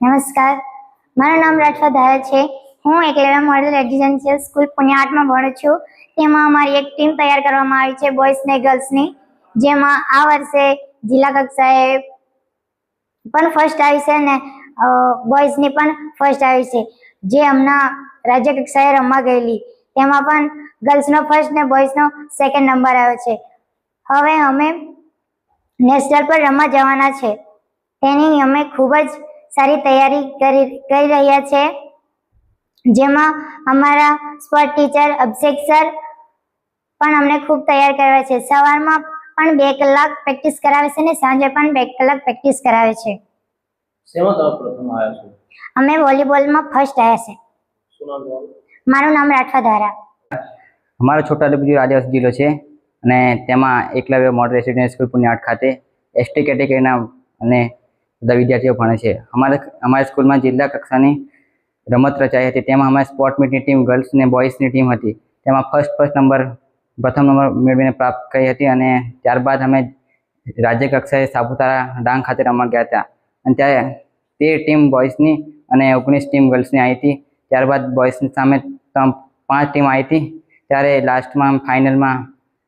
નમસ્કાર. મારું નામ રાઠવા ધારા છે. હું એકલેવા મોડલ રેસિડેન્શિયલ સ્કૂલ પુણ્યાટમાં ભણું છું. તેમાં અમારી એક ટીમ તૈયાર કરવામાં આવી છે બોયઝ ને ગર્લ્સની જેમાં આ વર્ષે જિલ્લા કક્ષાએ પણ ફર્સ્ટ આવી છે ને બોયઝની પણ ફર્સ્ટ આવી છે. જે હમણાં રાજ્ય કક્ષાએ રમવા ગયેલી. તેમાં પણ ગર્લ્સનો ફર્સ્ટ ને બોયઝનો સેકન્ડ નંબર આવ્યો છે. હવે અમે નેશનલ પર રમવા જવાના છે. તેની અમે ખૂબ જ સારી તૈયારી કરી કરી રહ્યા છે. જેમાં અમારા સ્પોર્ટ ટીચર અભિષેક સર પણ અમને ખૂબ તૈયાર કરાવે છે. સવારમાં પણ બે કલાક પ્રેક્ટિસ કરાવે છે ને સાંજે પણ બે કલાક પ્રેક્ટિસ કરાવે છે. અમે વોલીબોલમાં ફર્સ્ટ આવ્યા છે. મારું નામ રાઠવા ધારા અમારો છોટાઉદેપુર આદિવાસી જિલ્લો છે અને તેમાં Eklavya model residence school Punyat ખાતે એસટી કેટેગરીના અને બધા વિદ્યાર્થીઓ ભણે છે. અમારે અમારી સ્કૂલમાં જિલ્લા કક્ષાની રમત રચાઈ હતી. તેમાં અમારી સ્પોર્ટ મીટની ટીમ ગર્લ્સ અને બોયઝની ટીમ હતી. તેમાં ફર્સ્ટ ફર્સ્ટ નંબર, પ્રથમ નંબર મેળવીને પ્રાપ્ત કરી હતી અને ત્યારબાદ અમે રાજ્ય કક્ષાએ સાપુતારા ડાંગ ખાતે રમવા ગયા હતા. અને ત્યારે તે ટીમ બોયઝની અને ઓગણીસ ટીમ ગર્લ્સની આવી હતી. ત્યારબાદ બોયઝની સામે પાંચ ટીમ આવી હતી. ત્યારે લાસ્ટમાં ફાઇનલમાં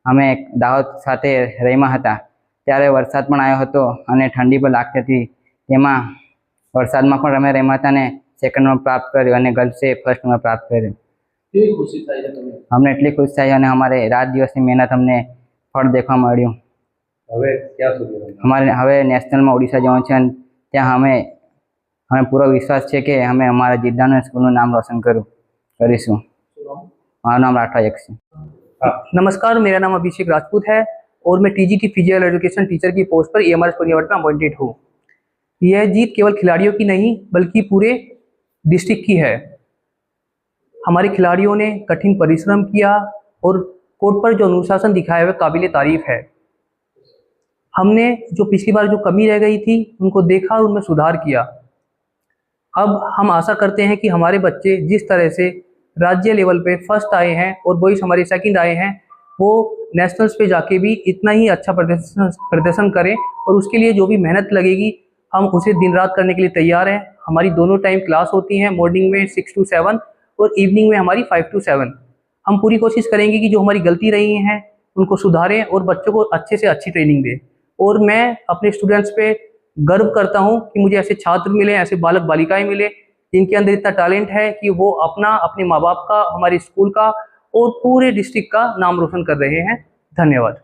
અમે દાહોદ સાથે રહીમાં હતા. ત્યારે વરસાદ પણ આવ્યો હતો અને ઠંડી પણ લાગતી હતી. તેમાં વરસાદમાં પણ અમે રહીમાં હતા અને સેકન્ડ નંબર પ્રાપ્ત કર્યો અને ગર્લ્સે ફર્સ્ટ નંબર પ્રાપ્ત કર્યો કેવી ખુશી થાય છે તમને અમને એટલી ખુશ થઈ અને અમારે રાત દિવસની મહેનત અમને ફળ દેખવા મળ્યું હવે ક્યાં સુધી રમવા? અમારે હવે નેશનલમાં ઓડિશા જવાનું છે અને ત્યાં અમે અમે પૂરો વિશ્વાસ છે કે અમે અમારા જિલ્લાનું અને સ્કૂલનું નામ રોશન કરું કરીશું શું નામ મારું નામ રાઠવા એક છે नमस्कार मेरा नाम अभिषेक राजपूत है और मैं टीजीटी फिजिकल एजुकेशन टीचर की पोस्ट पर एम आर एस में अपॉइंटेड हूँ यह जीत केवल खिलाड़ियों की नहीं, बल्कि पूरे डिस्ट्रिक्ट की है। हमारे खिलाड़ियों ने कठिन परिश्रम किया और कोर्ट पर जो अनुशासन दिखाया वह काबिल तारीफ़ है। हमने जो पिछली बार जो कमी रह गई थी, उनको देखा और उनमें सुधार किया। अब हम आशा करते हैं कि हमारे बच्चे जिस तरह से राज्य लेवल पे फ़र्स्ट आए हैं और बॉयज़ हमारे सेकंड आए हैं, वो नेशनल्स पे जाके भी इतना ही अच्छा प्रदर्शन प्रदर्शन करें और उसके लिए जो भी मेहनत लगेगी हम उसे दिन रात करने के लिए तैयार हैं। हमारी दोनों टाइम क्लास होती हैं मॉर्निंग में सिक्स टू सेवन और इवनिंग में हमारी फाइव टू सेवन हम पूरी कोशिश करेंगे कि जो हमारी गलती रही हैं, उनको सुधारें और बच्चों को अच्छे से अच्छी ट्रेनिंग दें। और मैं अपने स्टूडेंट्स पे गर्व करता हूँ कि मुझे ऐसे छात्र मिले, ऐसे बालक बालिकाएँ मिले, जिनके अंदर इतना टैलेंट है कि वो अपना, अपने माँ बाप का, हमारे स्कूल का और पूरे डिस्ट्रिक्ट का नाम रोशन कर रहे हैं। धन्यवाद।